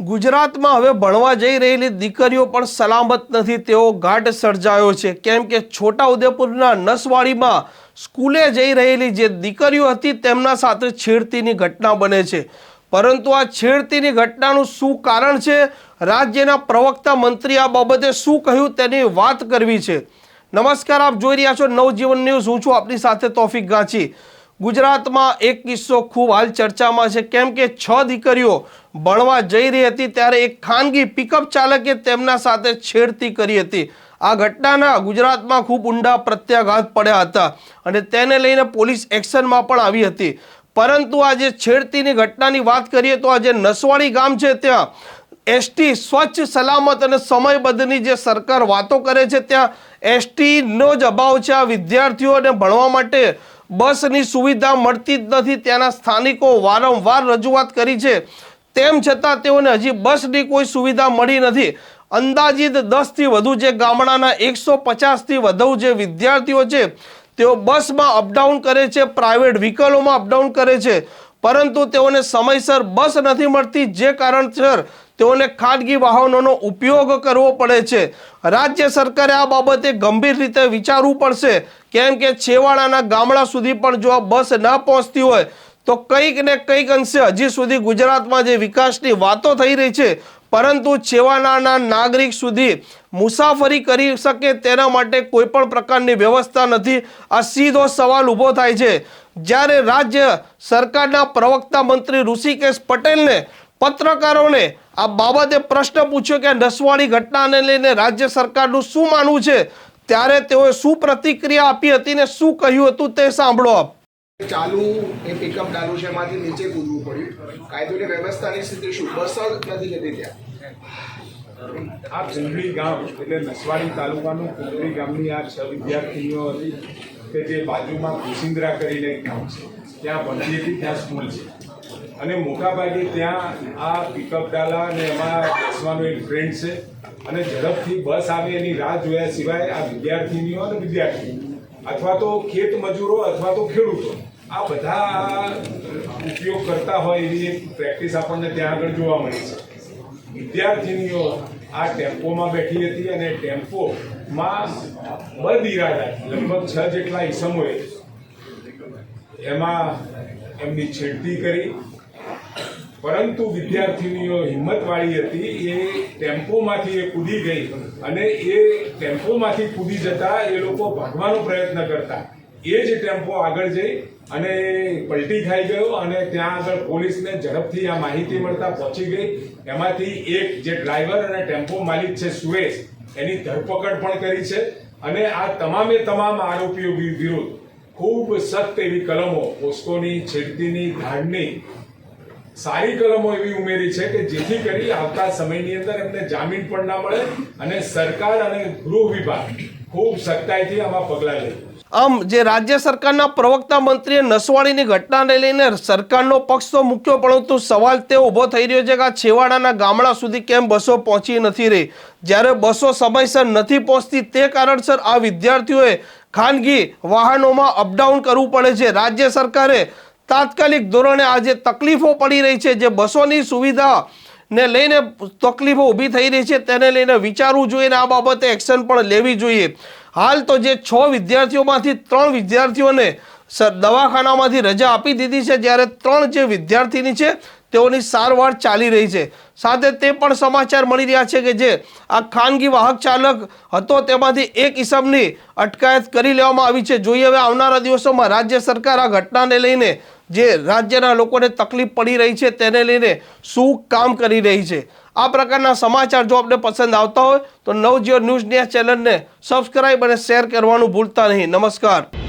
ગુજરાતમાં હવે ભણવા જઈ રહેલી દીકરીઓ પણ સલામત નથી તેવો ઘાટ સર્જાયો છે. કેમ કે છોટાઉદેપુરના નસવાડીમાં સ્કૂલે જઈ રહેલી જે દીકરીઓ હતી, તેમના સાથે છેડતીની ઘટના બને છે. પરંતુ આ છેડતીની ઘટનાનું શું કારણ છે? રાજ્યના પ્રવક્તા મંત્રી આ બાબતે શું કહ્યું તેની વાત કરવી છે. નમસ્કાર, આપ જોઈ રહ્યા છો નવજીવન ન્યૂઝ. હું છું આપની સાથે તોફિક ગાંચી. ગુજરાતમાં એક કિસ્સો ખૂબ હાલ ચર્ચામાં છે. કેમ કે છ દીકરીઓ ભણવા જઈ રહી હતી ત્યારે એક ખાનગી પિકઅપ ચાલકે તેમના સાથે છેડતી કરી હતી. આ ઘટનાના ગુજરાતમાં ખૂબ ઊંડા પ્રત્યાઘાત પડ્યા હતા અને તેને લઈને પોલીસ એક્શનમાં પણ આવી હતી. પરંતુ આજે છેડતીની ઘટનાની વાત કરીએ તો આજે નસવાડી ગામ છે ત્યાં. એસટી સ્વચ્છ, સલામત અને સમયબદ્ધની જે સરકાર વાતો કરે છે, ત્યાં એસટીનો જ અભાવ છે. આ વિદ્યાર્થીઓને ભણવા માટે બસની સુવિધા મળતી જ નથી, ત્યાંના સ્થાનિકો વારંવાર રજૂઆત કરી છે. તેમ છતાં તેઓને હજી બસની કોઈ સુવિધા મળી નથી. અંદાજિત દસથી વધુ જે ગામડાના એકસો પચાસથી વધુ જે વિદ્યાર્થીઓ છે, તેઓ બસમાં અપડાઉન કરે છે, પ્રાઇવેટ વ્હીકલોમાં અપડાઉન કરે છે. પરંતુ તેઓને સમયસર બસ નથી મળતી, જે કારણસર તેઓને ખાનગી વાહનોનો ઉપયોગ કરવો પડે છે. રાજ્ય સરકારે આ બાબતે ગંભીર રીતે વિચારવું પડશે. કેમ કે છેવાડાના ગામડા સુધી પણ જો આ બસ ન પહોંચતી હોય, તો કંઈક ને કંઈક અંશે હજી સુધી ગુજરાતમાં જે વિકાસની વાતો થઈ રહી છે, પરંતુ છેવાડાના નાગરિક સુધી મુસાફરી કરી શકે તેના માટે કોઈ પણ પ્રકારની વ્યવસ્થા નથી. આ સીધો સવાલ ઊભો થાય છે. જ્યારે રાજ્ય સરકારના પ્રવક્તા મંત્રી ઋષિકેશ પટેલને પત્રકારોને આ બાબતે પ્રશ્ન પૂછ્યો કે નસવાડી ઘટનાને લઈને રાજ્ય સરકારનું શું માનવું છે? ત્યારે તેઓએ શું પ્રતિક્રિયા આપી હતી ને શું કહ્યું હતું તે સાંભળો આપ. ચાલુ એ પિકઅપ ડાલુ છે એમાંથી નીચે કૂદવું પડ્યું. કાયદોની વ્યવસ્થાની સ્થિતિ શું? બસ જ નથી જતી ત્યાં. આ કુંડલી ગામ એટલે નસવાડી તાલુકાનું કુંડલી ગામની આ છ વિદ્યાર્થીનીઓ હતી કે જે બાજુમાં કુસિન્દ્રા કરીને એક ગામ છે. ત્યાં ભણતી હતી ત્યાં સ્કૂલ છે. અને મોટાભાગે ત્યાં આ પિકઅપ ડાલા અને એમાં બેસવાનો એક ટ્રેન્ડ છે. અને ઝડપથી બસ આવે એની રાહ જોયા સિવાય આ વિદ્યાર્થીનીઓ અને વિદ્યાર્થી અથવા તો ખેત મજૂરો અથવા તો ખેડૂતો, આ બધા ઉપયોગ કરતા હોય એવી એક પ્રેક્ટિસ આપણને ત્યાં આગળ જોવા મળી છે. વિદ્યાર્થીનીઓ આ ટેમ્પોમાં બેઠી હતી અને ટેમ્પોમાં બદ ઇરાદા લગભગ છ જેટલા ઈસમોએ એમાં એમની છેડતી કરી પરંતુ વિદ્યાર્થીનીઓ હિંમતવાળી હતી, એ ટેમ્પોમાંથી એ કૂદી ગઈ અને એ ટેમ્પોમાંથી કૂદી જતા એ લોકો ભાગવાનો પ્રયત્ન કરતા. એ જ ટેમ્પો આગળ જઈ અને પલટી ખાઈ ગયો અને ત્યાં આગળ પોલીસને ઝડપથી આ માહિતી મળતા પહોંચી ગઈ. એમાંથી એક જે ડ્રાઈવર અને ટેમ્પો માલિક છે, સુરેશ, એની ધરપકડ પણ કરી છે અને આ તમામે તમામ આરોપીઓ વિરુદ્ધ ખૂબ સખ્ત એવી કલમો, પોસ્કોની, છેડતીની, ધાડની સારી કલમો એવી ઉમેરી છે કે જેથી કરી આવતા સમયની અંદર એમને જામીન પણ ના મળે અને સરકાર અને ગૃહ વિભાગ ખૂબ સખ્તાઈથી આમાં પગલાં લે. આમ જે રાજ્ય સરકારના પ્રવક્તા મંત્રીએ નસવાડીની ઘટનાને લઈને સરકારનો પક્ષ તો મૂક્યો, પરંતુ સવાલ તે ઊભો થઈ રહ્યો છે કે આ છેવાડાના ગામડા સુધી કેમ બસો પહોંચી નથી રહી? જ્યારે બસો સમયસર નથી પહોંચતી, તે કારણસર આ વિદ્યાર્થીઓએ ખાનગી વાહનોમાં અપડાઉન કરવું પડે છે. રાજ્ય સરકારે તાત્કાલિક ધોરણે આજે તકલીફો પડી રહી છે. જે બસોની સુવિધા ને લઈને તકલીફો ઊભી થઈ રહી છે, તેને લઈને વિચારવું જોઈએ ને આ બાબતે એક્શન પણ લેવી જોઈએ. હાલ તો જે છ વિદ્યાર્થીઓમાંથી ત્રણ વિદ્યાર્થીઓને દવાખાનામાંથી રજા આપી દીધી છે, જ્યારે ત્રણ જે વિદ્યાર્થીની છે, તેઓની સારવાર ચાલી રહી છે. સાથે તે પણ સમાચાર મળી રહ્યા છે કે જે આ ખાનગી વાહક ચાલક હતો, તેમાંથી એક ઇસમની અટકાયત કરી લેવામાં આવી છે. જોઈએ હવે આવનારા દિવસોમાં રાજ્ય સરકાર આ ઘટનાને લઈને જે રાજ્યના લોકોને તકલીફ પડી રહી છે તેને લઈને શું કામ કરી રહી છે? આ પ્રકારના સમાચાર જો આપને પસંદ આવતા હોય તો નવજીવન ન્યૂઝ ચેનલને સબસ્ક્રાઈબ અને શેર કરવાનું ભૂલતા નહીં. નમસ્કાર.